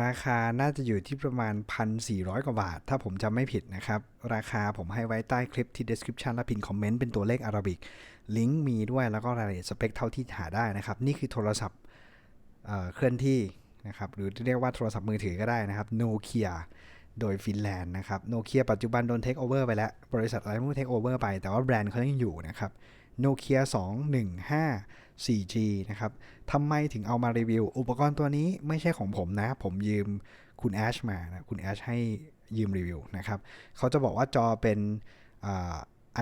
ราคาน่าจะอยู่ที่ประมาณ 1,400 กว่าบาท ถ้าผมจำไม่ผิดนะครับ ราคาผมให้ไว้ใต้คลิปที่ description และพินคอมเมนต์เป็นตัวเลขอาราบิก ลิงก์มีด้วยแล้วก็รายละเอียดสเปคเท่าที่หาได้นะครับ นี่คือโทรศัพท์เอ่อเคลื่อนที่นะครับ หรือเรียกว่าโทรศัพท์มือถือก็ได้นะครับโนเกียโดยฟินแลนด์นะครับโนเกียปัจจุบันโดนเทคโอเวอร์ไปแล้ว บริษัทอะไรไม่รู้เทคโอเวอร์ไป แต่ว่าแบรนด์เขายังอยู่นะครับ โนเกีย215 4G นะครับ ทำไมถึงเอามารีวิว อุปกรณ์ตัวนี้ไม่ใช่ของผมนะ ผมยืมคุณแอชมานะ คุณแอชให้ยืมรีวิวนะครับ เขาจะบอกว่าจอเป็น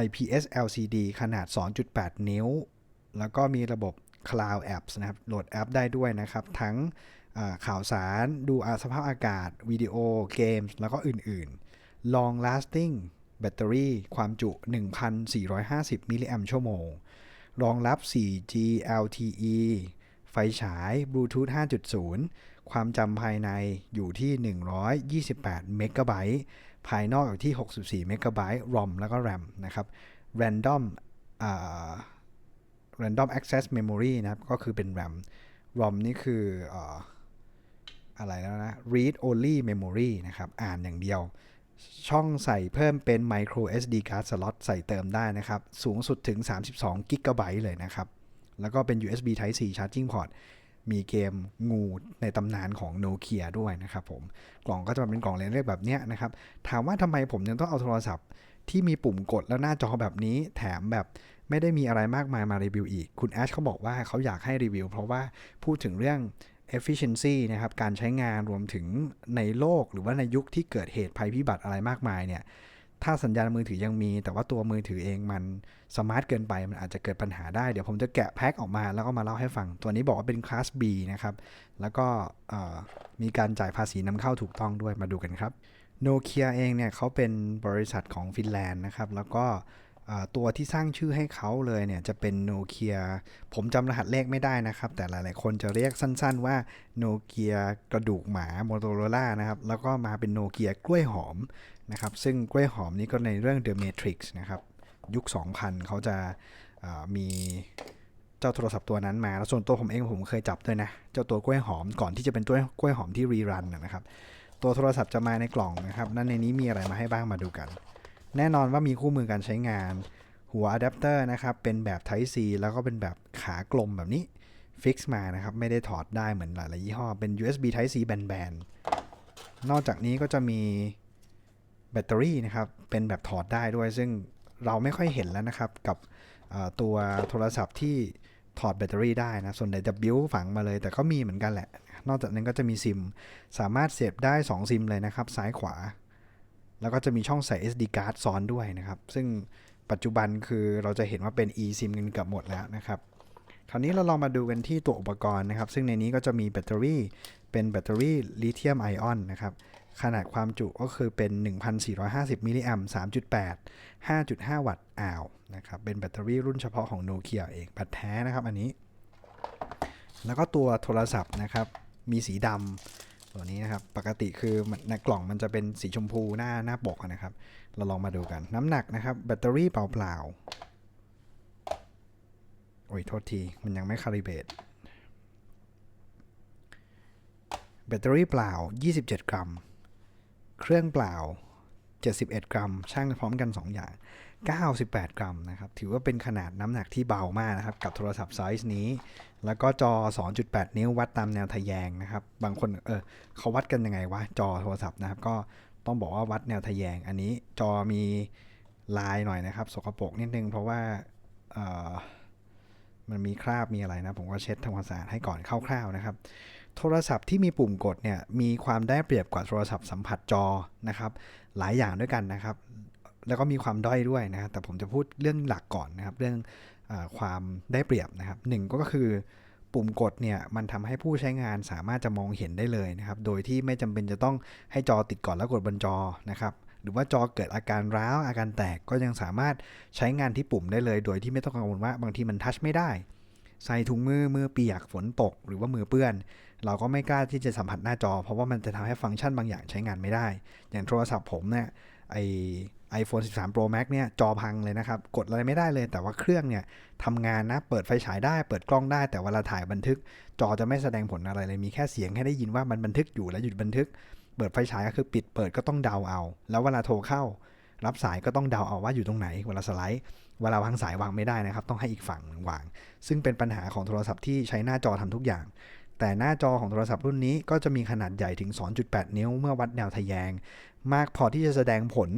IPS LCD ขนาด 2.8 นิ้ว แล้วก็มีระบบ Cloud Apps นะครับ โหลดแอปได้ด้วยนะครับ ทั้งข่าวสาร ดูอาสภาพอากาศ วิดีโอ เกมส์แล้วก็อื่นๆ Long Lasting แบตเตอรี่ความจุ 1,450 มิลลิแอมชั่วโมง รองรับ 4G LTE ไฟฉาย Bluetooth 5.0 ความจำภายในอยู่ที่ 128 เมกะไบต์ ภายนอกอยู่ที่ 64 เมกะไบต์ ROM แล้วก็ RAM นะครับ Random อ่า Random Access Memory นะครับ ก็คือเป็น RAM ROM นี่คือเอออะไรแล้วนะ Read Only Memory นะครับ อ่านอย่างเดียว ช่องใส่เพิ่มเป็น Micro SD card slot ใส่เติมได้นะครับ สูงสุดถึง 32 g b เลยนะครับ แล้วก็เป็น USB Type C Charging Port มีเกมงูในตำนานของโนเกียด้วยนะครับผม กล่องก็จะเป็นกล่องเล็กๆแบบนี้นะครับ ถามว่าทำไมผมยังต้องเอาโทรศัพท์ ที่มีปุ่มกดแล้วหน้าจอแบบนี้ แถมแบบไม่ได้มีอะไรมากมายมารีวิวอีก คุณแอชเขาบอกว่าเขาอยากให้รีวิว เพราะว่าพูดถึงเรื่อง efficiency นะครับการใช้งานรวมถึงในโลกหรือว่าในยุคที่เกิดเหตุภัยพิบัติอะไรมากมายเนี่ยถ้าสัญญาณมือถือยังมี แต่ว่าตัวมือถือเองมันสมาร์ทเกินไปมันอาจจะเกิดปัญหาได้ เดี๋ยวผมจะแกะแพ็คออกมาแล้วก็มาเล่าให้ฟัง ตัวนี้บอกว่าเป็นคลาส B นะครับ แล้วก็มีการจ่ายภาษีนำเข้าถูกต้องด้วยมาดูกันครับโนเกียเองเนี่ยเขาเป็นบริษัทของฟินแลนด์นะครับ แล้วก็เตัวที่สร้างชื่อให้เขาเลยเนี่ยจะเป็นโนเกียผมจำรหัสเลขไม่ได้นะครับ แต่หลายๆ คนจะเรียกสั้นๆว่าโนเกียกระดูกหมาโมโตโรล่านะครับ แล้วก็มาเป็นโนเกียกล้วยหอมนะครับ ซึ่งกล้วยหอมนี้ก็ในเรื่อง The Matrix นะครับ ยุค 2000 เขาจะมีเจ้าโทรศัพท์ตัวนั้นมา แล้วส่วนตัวผมเองผมเคยจับด้วยนะ เจ้าตัวกล้วยหอมก่อนที่จะเป็นตัวกล้วยหอมที่รีรันนะครับ ตัวโทรศัพท์จะมาในกล่องนะครับนั่นในนี้มีอะไรมาให้บ้างมาดูกัน แน่นอนว่ามีคู่มือการใช้งาน หัวอะแดปเตอร์นะครับ เป็นแบบ Type C แล้วก็เป็นแบบขากลมแบบนี้ฟิกซ์มานะครับ ไม่ได้ถอดได้เหมือนหลายๆยี่ห้อ เป็น USB Type C แบนๆ นอกจากนี้ก็จะมีแบตเตอรี่นะครับ เป็นแบบถอดได้ด้วย ซึ่งเราไม่ค่อยเห็นแล้วนะครับ กับตัวโทรศัพท์ที่ถอดแบตเตอรี่ได้นะ ส่วนใหญ่จะบิ้วฝังมาเลย แต่ก็มีเหมือนกันแหละ นอกจากนั้นก็จะมีซิม สามารถเสียบได้ 2 ซิมเลยนะครับ ซ้ายขวา แล้วก็จะมีช่องใส่ SD card ซ้อนด้วยนะครับ ซึ่งปัจจุบันคือเราจะเห็นว่าเป็น eSIM กันเกือบหมดแล้วนะครับ คราวนี้เราลองมาดูกันที่ตัวอุปกรณ์นะครับ ซึ่งในนี้ก็จะมีแบตเตอรี่เป็นแบตเตอรี่ลิเธียมไอออนนะครับขนาดความจุก็คือเป็น 1,450 มิลลิแอม3.8 5.5 วัตต์อาวนะครับ เป็นแบตเตอรี่รุ่นเฉพาะของโนเกียเองแบตแท้นะครับอันนี้ แล้วก็ตัวโทรศัพท์นะครับ มีสีดำ ตัวนี้นะครับ ปกติคือนในกล่องมันจะเป็นสีชมพูหน้าหน้าปกอะนะครับ เราลองมาดูกัน น้ำหนักนะครับ แบตเตอรี่เปล่าๆ โอ้ย โทษที มันยังไม่คาลิเบรตแบตเตอรี่เปล่า 27 กรัม เครื่องเปล่า 71 กรัม ช่างพร้อมกัน 2 อย่าง 98 กรัมนะครับ ถือว่าเป็นขนาดน้ำหนักที่เบามากนะครับ กับโทรศัพท์ไซส์นี้ แล้วก็จอ 2.8 นิ้ววัดตามแนวทะแยงนะครับ บางคนเออเขาวัดกันยังไงวะจอโทรศัพท์นะครับ ก็ต้องบอกว่าวัดแนวทะแยง อันนี้จอมีลายหน่อยนะครับ สกปรกนิดนึง เพราะว่าเออมันมีคราบมีอะไรนะ ผมก็เช็ดทำความสะอาดให้ก่อนคร่าวๆนะครับ โทรศัพท์ที่มีปุ่มกดเนี่ยมีความได้เปรียบกว่าโทรศัพท์สัมผัสจอนะครับ หลายอย่างด้วยกันนะครับ แล้วก็มีความด้อยด้วยนะครับแต่ผมจะพูดเรื่องหลักก่อนนะครับ เรื่องอความได้เปรียบนะครับหนึ่งก็คือปุ่มกดเนี่ยมันทำให้ผู้ใช้งานสามารถจะมองเห็นได้เลยนะครับ โดยที่ไม่จำเป็นจะต้องให้จอติดก่อนแล้วกดบนจอนะครับหรือว่าจอเกิดอาการร้าวอาการแตกก็ยังสามารถใช้งานที่ปุ่มได้เลย โดยที่ไม่ต้องกังวลว่าบางทีมันทัชไม่ได้ ใส่ถุงมือมือเปียกฝนตก หรือว่ามือเปื้อน เราก็ไม่กล้าที่จะสัมผัสหน้าจอ เพราะว่ามันจะทำให้ฟังก์ชันบางอย่างใช้งานไม่ได้ อย่างโทรศัพท์ผมเนี่ยไอ iPhone 13 Pro Max เนี่ยจอพังเลยนะครับ กดอะไรไม่ได้เลย แต่ว่าเครื่องเนี่ยทำงานนะ เปิดไฟฉายได้ เปิดกล้องได้ แต่เวลาถ่ายบันทึก จอจะไม่แสดงผลอะไรเลย มีแค่เสียงให้ได้ยินว่ามันบันทึกอยู่และหยุดบันทึก เปิดไฟฉายก็คือปิด เปิดก็ต้องเดาเอา แล้วเวลาโทรเข้า รับสายก็ต้องเดาเอาว่าอยู่ตรงไหน เวลาสไลด์ เวลาวางสายวางไม่ได้นะครับ ต้องให้อีกฝั่งวาง ซึ่งเป็นปัญหาของโทรศัพท์ที่ใช้หน้าจอทำทุกอย่างแต่หน้าจอของโทรศัพท์รุ่นนี้ก็จะมีขนาดใหญ่ถึง 2.8 นิ้วเมื่อวัดแนวทะแยง มากพอที่จะแสดงผล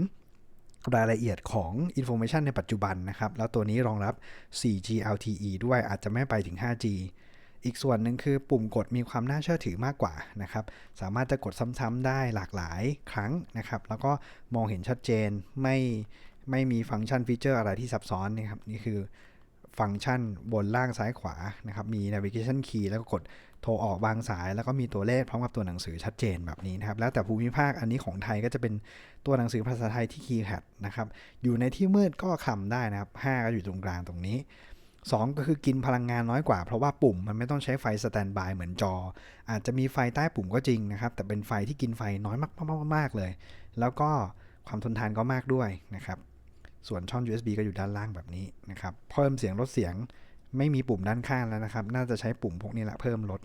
รายละเอียดของ Information ในปัจจุบันนะครับ แล้วตัวนี้รองรับ 4G LTE ด้วยอาจจะไม่ไปถึง 5G อีกส่วนหนึ่งคือปุ่มกดมีความน่าเชื่อถือมากกว่านะครับ สามารถจะกดซ้ำๆได้หลากหลายครั้งนะครับ แล้วก็มองเห็นชัดเจนไม่ไม่มีฟังก์ชันฟีเจอร์อะไรที่ซับซ้อนนะครับ นี่คือฟังก์ชันบนล่างซ้ายขวานะครับ มี navigation key แล้วก็กด โทรออกวางสาย แล้วก็มีตัวเลขพร้อมกับตัวหนังสือชัดเจนแบบนี้นะครับ แล้วแต่ภูมิภาคอันนี้ของไทยก็จะเป็นตัวหนังสือภาษาไทยที่ keypad นะครับ อยู่ในที่มืดก็คำได้นะครับ 5 ก็อยู่ตรงกลางตรงนี้ 2 ก็คือกินพลังงานน้อยกว่า เพราะว่าปุ่มมันไม่ต้องใช้ไฟสแตนบายเหมือนจอ อาจจะมีไฟใต้ปุ่มก็จริงนะครับ แต่เป็นไฟที่กินไฟน้อยมากๆๆเลย แล้วก็ความทนทานก็มากด้วยนะครับ ส่วนช่อง USB ก็อยู่ด้านล่างแบบนี้นะครับ เพิ่มเสียงลดเสียงไม่มีปุ่มด้านข้างแล้วนะครับ น่าจะใช้ปุ่มพวกนี้แหละเพิ่มลด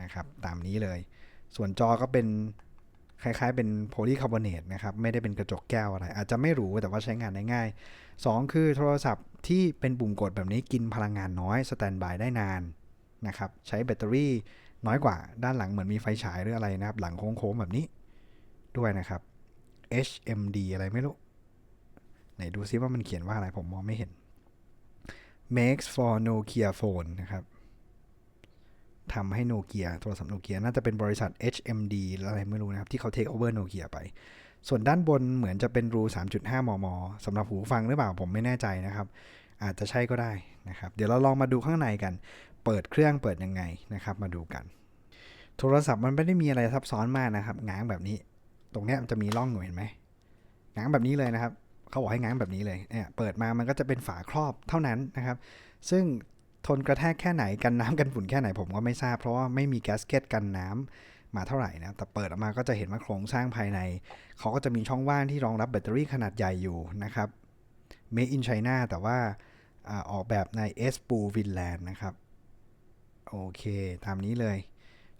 นะครับ ตามนี้เลย ส่วนจอก็เป็นคล้ายๆ เป็นโพลีคาร์บอเนตนะครับ ไม่ได้เป็นกระจกแก้วอะไร อาจจะไม่หรูแต่ว่าใช้งานได้ง่าย 2 คือโทรศัพท์ที่เป็นปุ่มกดแบบนี้กินพลังงานน้อยสแตนบายได้นานนะครับ ใช้แบตเตอรี่น้อยกว่าด้านหลังเหมือนมีไฟฉายหรืออะไรนะครับ หลังโค้งๆแบบนี้ด้วยนะครับ HMD อะไรไม่รู้ ไหนดูซิว่ามันเขียนว่าอะไรผมมองไม่เห็น makes for Nokia phone นะครับ ทำให้โนเกียโทรศัพท์โนเกียน่าจะเป็นบริษัท HMD อะไรไม่รู้นะครับ ที่เขา take over โนเกียไป ส่วนด้านบนเหมือนจะเป็นรู 3.5 มมสำหรับหูฟังหรือเปล่าผมไม่แน่ใจนะครับ อาจจะใช่ก็ได้นะครับ เดี๋ยวเราลองมาดูข้างในกัน เปิดเครื่องเปิดยังไงนะครับ มาดูกัน โทรศัพท์มันไม่ได้มีอะไรซับซ้อนมากนะครับ ง้างแบบนี้ ตรงนี้มันจะมีร่องอยเห็นไหมง้างแบบนี้เลยนะครับเขาบอกให้ง้างแบบนี้เลยเนี่ยเปิดมามันก็จะเป็นฝาครอบเท่านั้นนะครับ ซึ่ง ทนกระแทกแค่ไหนกันน้ำกันฝุ่นแค่ไหนผมก็ไม่ทราบ เพราะว่าไม่มีแกสเก็ตกันน้ำมาเท่าไหร่นะ แต่เปิดออกมาก็จะเห็นว่าโครงสร้างภายใน เขาก็จะมีช่องว่างที่รองรับแบตเตอรี่ขนาดใหญ่อยู่นะครับ Made in China แต่ว่าออกแบบใน e s p o Finland นะครับ โอเค ตามนี้เลย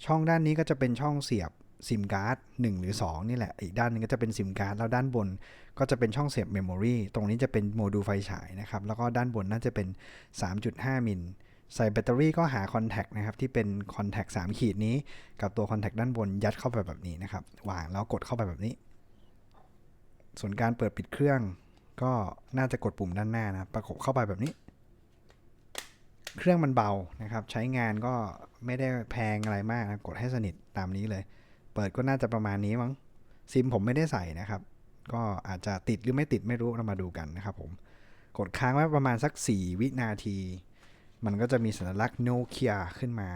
ช่องด้านนี้ก็จะเป็นช่องเสียบ ซิมการ์ด1หรือ 2 นี่แหละ อีกด้านหนึงก็จะเป็นซิมการ์ดแล้วด้านบนก็จะเป็นช่องเสียบเมมโมรีตรงนี้จะเป็นโมดูลไฟฉายนะครับ แล้วก็ด้านบนน่าจะเป็น 3.5 มิลใส่แบตเตอรี่ก็หาคอนแทคนะครับ ที่เป็นคอนแทค3ขีดนี้ กับตัวคอนแทคด้านบนยัดเข้าไปแบบนี้นะครับ วางแล้วกดเข้าไปแบบนี้ ส่วนการเปิดปิดเครื่อง ก็น่าจะกดปุ่มด้านหน้านะประกบเข้าไปแบบนี้ เครื่องมันเบานะครับ ใช้งานก็ไม่ได้แพงอะไรมากนะกดให้สนิทตามนี้เลย เปิดก็น่าจะประมาณนี้มั้งซิมผมไม่ได้ใส่นะครับ ก็อาจจะติดหรือไม่ติดไม่รู้เรามาดูกันนะครับผมกดค้างไว้ประมาณสัก 4 วินาที มันก็จะมีสัญลักษณ์โนเกียขึ้นมา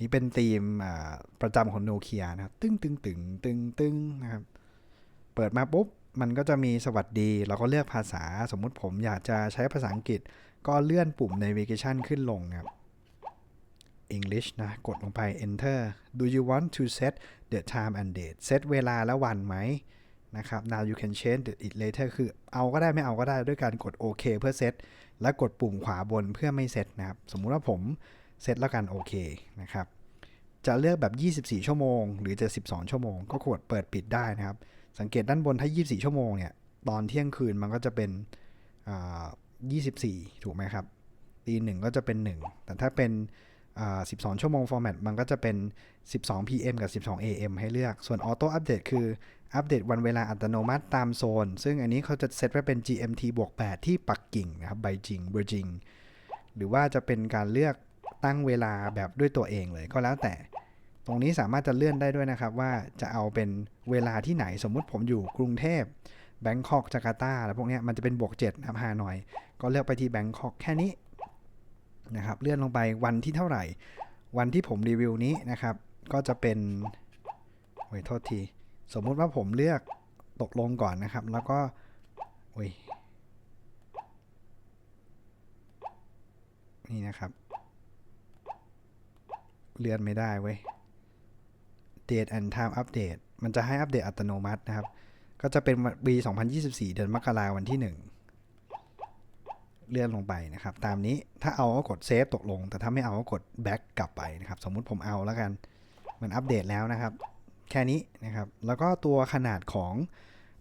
นี่เป็นธีมประจำของโนเกียนะครับตึ้งตึ้งตึ้งตึ้งตึ้งนะครับ เปิดมาปุ๊บ มันก็จะมีสวัสดี เราก็เลือกภาษา สมมุติผมอยากจะใช้ภาษาอังกฤษ ก็เลื่อนปุ่ม navigation ขึ้นลงครับ English นะ กดลงไป enter do you want to set the time and date set เวลาและวันไหมนะครับ now you can change it later คือเอาก็ได้ไม่เอาก็ได้ด้วยการกดโอเคเพื่อเซตและกดปุ่มขวาบนเพื่อไม่เซตนะครับ สมมุติว่าผมเซตแล้วกันโอเคนะครับ จะเลือกแบบ 24 ชั่วโมง หรือจะ 12 ชั่วโมง ก็กดเปิดปิดได้นะครับ สังเกตด้านบนถ้า 24 ชั่วโมงเนี่ยตอนเที่ยงคืนมันก็จะเป็นอ่า24 ถูกไหมครับตีหนึ่งก็จะเป็น 1 แต่ถ้าเป็น 12 ชั่วโมงฟอร์แมตมันก็จะเป็น 12 PM กับ 12 AM ให้เลือก ส่วนออโต้อัปเดตคืออัปเดตวันเวลาอัตโนมัติตามโซน ซึ่งอันนี้เขาจะเซตไว้เป็น GMT บวก 8 ที่ปักกิ่งนะครับไบจิงเบอร์จิง หรือว่าจะเป็นการเลือกตั้งเวลาแบบด้วยตัวเองเลยก็แล้วแต่ ตรงนี้สามารถจะเลื่อนได้ด้วยนะครับว่าจะเอาเป็นเวลาที่ไหนสมมุติผมอยู่กรุงเทพแบงคอกจาการ์ตาแล้วพวกนี้มันจะเป็นบวก7นะครับฮานอย ก็เลือกไปที่แบงคอกแค่นี้ นะครับ เลื่อนลงไปวันที่เท่าไหร่ วันที่ผมรีวิวนี้นะครับ ก็จะเป็นโอ้ยโทษที สมมุติว่าผมเลือกตกลงก่อนนะครับ แล้วก็โอ้ยนี่นะครับ เลื่อนไม่ได้เว้ย Date and Time Update มันจะให้อัปเดตอัตโนมัตินะครับ ก็จะเป็นปี 2024 เดือนมกราวันที่ 1 เลื่อนลงไปนะครับ ตามนี้ถ้าเอาก็กดเซฟตกลง แต่ถ้าไม่เอาก็กดแบ็กกลับไปนะครับ สมมุติผมเอาแล้วกัน มันอัปเดตแล้วนะครับ แค่นี้นะครับ แล้วก็ตัวขนาดของ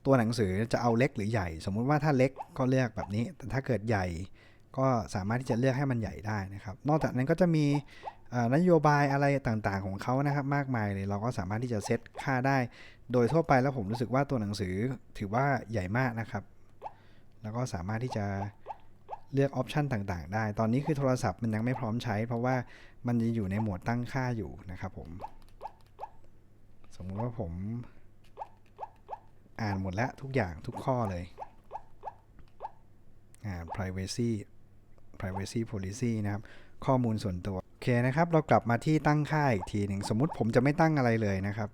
ตัวหนังสือจะเอาเล็กหรือใหญ่ สมมุติว่าถ้าเล็กก็เลือกแบบนี้ แต่ถ้าเกิดใหญ่ก็สามารถที่จะเลือกให้มันใหญ่ได้นะครับ นอกจากนั้นก็จะมีนโยบายอะไรต่างๆของเขานะครับ มากมายเลยเราก็สามารถที่จะเซตค่าได้ โดยทั่วไปแล้วผมรู้สึกว่าตัวหนังสือถือว่าใหญ่มากนะครับ แล้วก็สามารถที่จะ เลือกออปชันต่างๆ ได้ ตอนนี้คือโทรศัพท์มันยังไม่พร้อมใช้ เพราะว่ามันจะอยู่ในโหมดตั้งค่าอยู่นะครับผม สมมุติว่าผม อ่านหมดแล้วทุกอย่างทุกข้อเลยอ่า privacy privacy policy นะครับ ข้อมูลส่วนตัว โอเคนะครับ เรากลับมาที่ตั้งค่าอีกทีหนึ่ง สมมุติผมจะไม่ตั้งอะไรเลยนะครับ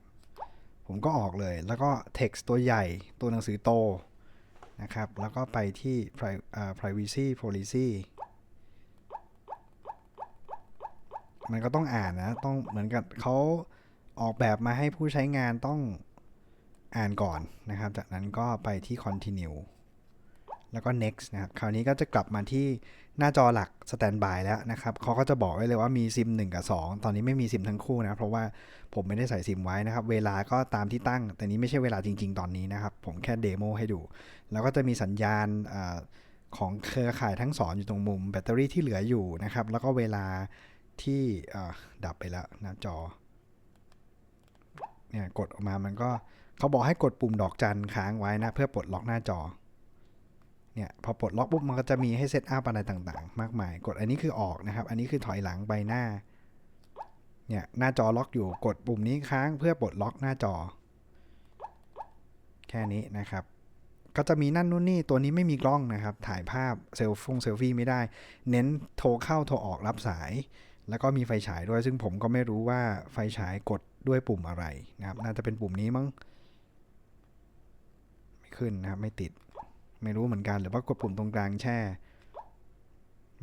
ผมก็ออกเลย แล้วก็ text ตัวใหญ่ ตัวหนังสือโต นะครับ แล้วก็ไปที่ Pri- privacy policy มันก็ต้องอ่านนะ ต้องเหมือนกับเขาออกแบบมาให้ผู้ใช้งานต้องอ่านก่อนนะครับ จากนั้นก็ไปที่ continue แล้วก็ next นะครับคราวนี้ก็จะกลับมาที่หน้าจอหลัก standby แล้วนะครับเขาก็จะบอกไว้เลยว่ามีซิม 1 กับ 2 ตอนนี้ไม่มีซิมทั้งคู่นะ เพราะว่าผมไม่ได้ใส่ซิมไว้นะครับ เวลาก็ตามที่ตั้ง แต่นี้ไม่ใช่เวลาจริง ๆ ตอนนี้นะครับ ผมแค่เดโมให้ดู แล้วก็จะมีสัญญาณอของเครือข่ายทั้งสองอยู่ตรงมุม แบตเตอรี่ที่เหลืออยู่นะครับ แล้วก็เวลาที่ดับไปแล้วหน้าจอเนี่ยกดออกมามันก็เขาบอกให้กดปุ่มดอกจันค้างไว้นะ เพื่อปลดล็อกหน้าจอ เนี่ยพอปลดล็อกปุ๊บมันก็จะมีให้เซตอัพอะไรต่างๆ มากมาย กดอันนี้คือออกนะครับ อันนี้คือถอยหลังไปหน้า เนี่ยหน้าจอล็อกอยู่กดปุ่มนี้ค้างเพื่อปลดล็อกหน้าจอ แค่นี้นะครับ ก็จะมีนั่นนู่นนี่ตัวนี้ไม่มีกล้องนะครับ ถ่ายภาพเซลฟงเซลฟี่ไม่ได้ เน้นโทรเข้าโทรออกรับสาย แล้วก็มีไฟฉายด้วย ซึ่งผมก็ไม่รู้ว่าไฟฉายกดด้วยปุ่มอะไรนะครับ น่าจะเป็นปุ่มนี้มั้ง ไม่ขึ้นนะครับไม่ติด ไม่รู้เหมือนกันหรือว่ากดปุ่มตรงกลางแช่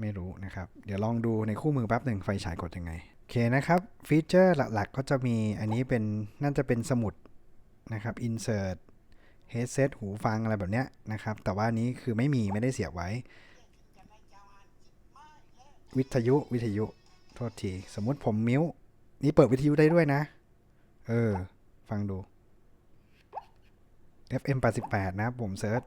ไม่รู้นะครับ เดี๋ยวลองดูในคู่มือแป๊บหนึ่งไฟฉายกดยังไงโอเคนะครับ ฟีเจอร์หลักๆ ก็จะมีอันนี้เป็นน่าจะเป็นสมุดนะครับ insert headset หูฟังอะไรแบบเนี้ยนะครับ แต่ว่านนี้คือไม่มีไม่ได้เสียบไว้ วิทยุวิทยุ โทษที สมมุติผมมิวนี่เปิดวิทยุได้ด้วยนะ เออ ฟังดู FM 88นะ ผมเซิร์ช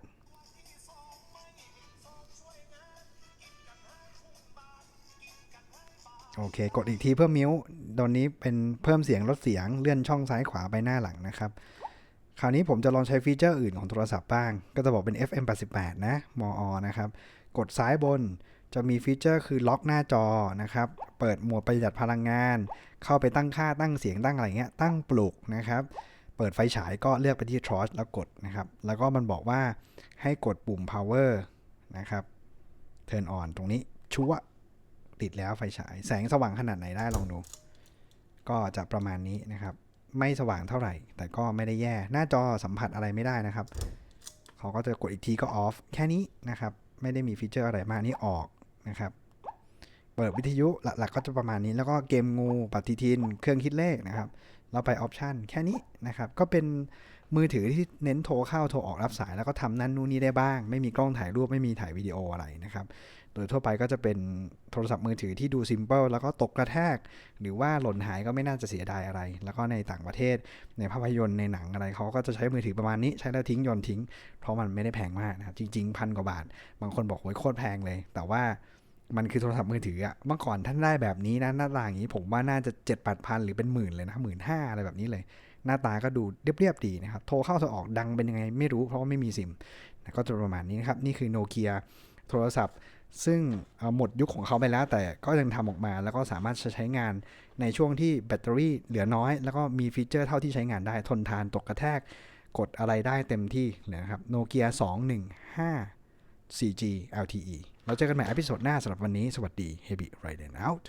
โอเค กดอีกทีเพิ่มมิวตอนนี้เป็นเพิ่มเสียงลดเสียงเลื่อนช่องซ้ายขวาไปหน้าหลังนะครับ คราวนี้ผมจะลองใช้ฟีเจอร์อื่นของโทรศัพท์บ้าง ก็จะบอกเป็น FM 88นะ มอ นะครับ กดซ้ายบนจะมีฟีเจอร์คือล็อกหน้าจอนะครับ เปิดโหมดประหยัดพลังงาน เข้าไปตั้งค่าตั้งเสียงตั้งอะไรเงี้ย ตั้งปลุกนะครับ เปิดไฟฉายก็เลือกไปที่ torch แล้วกดนะครับ แล้วก็มันบอกว่าให้กดปุ่ม power นะครับ turn on ตรงนี้ชัวร์ ติดแล้วไฟฉาย แสงสว่างขนาดไหนได้ลองดู ก็จะประมาณนี้นะครับ ไม่สว่างเท่าไหร่ แต่ก็ไม่ได้แย่หน้าจอสัมผัสอะไรไม่ได้นะครับเขาก็จะกดอีกทีก็ off แค่นี้นะครับ ไม่ได้มีฟีเจอร์อะไรมากนี่ออกนะครับ เปิดวิทยุหลักๆก็จะประมาณนี้ แล้วก็เกมงูปฏิทิน เครื่องคิดเลขนะครับ เราไปออปชันแค่นี้นะครับ ก็เป็นมือถือที่เน้นโทรเข้าโทรออกรับสาย แล้วก็ทำนั่นนู่นนี่ได้บ้าง ไม่มีกล้องถ่ายรูปไม่มีถ่ายวิดีโออะไรนะครับ โดยทั่วไปก็จะเป็นโทรศัพท์มือถือที่ดูซิมเ l ิลแล้วก็ตกกระแทก หรือว่าหล่นหายก็ไม่น่าจะเสียดายอะไร แล้วก็ในต่างประเทศในภาพยนตร์ในหนังอะไรเขาก็จะใช้มือถือประมาณนี้ใช้แล้วทิ้งยนทิ้ง เพราะมันไม่ได้แพงมากนะครับจริงๆพันกว่าบาท บางคนบอกโอ้ยโคตรแพงเลย แต่ว่ามันคือโทรศัพท์มือถืออะเมื่อก่อนท่านได้แบบนี้นะหน้าตาอย่างนี้ผมว่าน่าจะ7 8 0 0 0หรือเป็นหมื่นเลยนะหมื่นห้าอะไรแบบนี้เลย หน้าตาก็ดูเรียบๆดีนะครับ โทรเข้าโทรออกดังเป็นยังไงไม่รู้เพราะว่าไม่มีซิมก็จะประมาณนี้นะครับ นี่คือโนเกียโทรศัพท์ ซึ่งเอ่อหมดยุคของเขาไปแล้ว แต่ก็ยังทำออกมา แล้วก็สามารถใช้งานในช่วงที่แบตเตอรี่เหลือน้อย แล้วก็มีฟีเจอร์เท่าที่ใช้งานได้ทนทานตกกระแทกกดอะไรได้เต็มที่นะครับโนเกีย215 4G LTE เราเจอกันใหม่อพิโซดหน้าสำหรับวันนี้ สวัสดี Heavy Riding out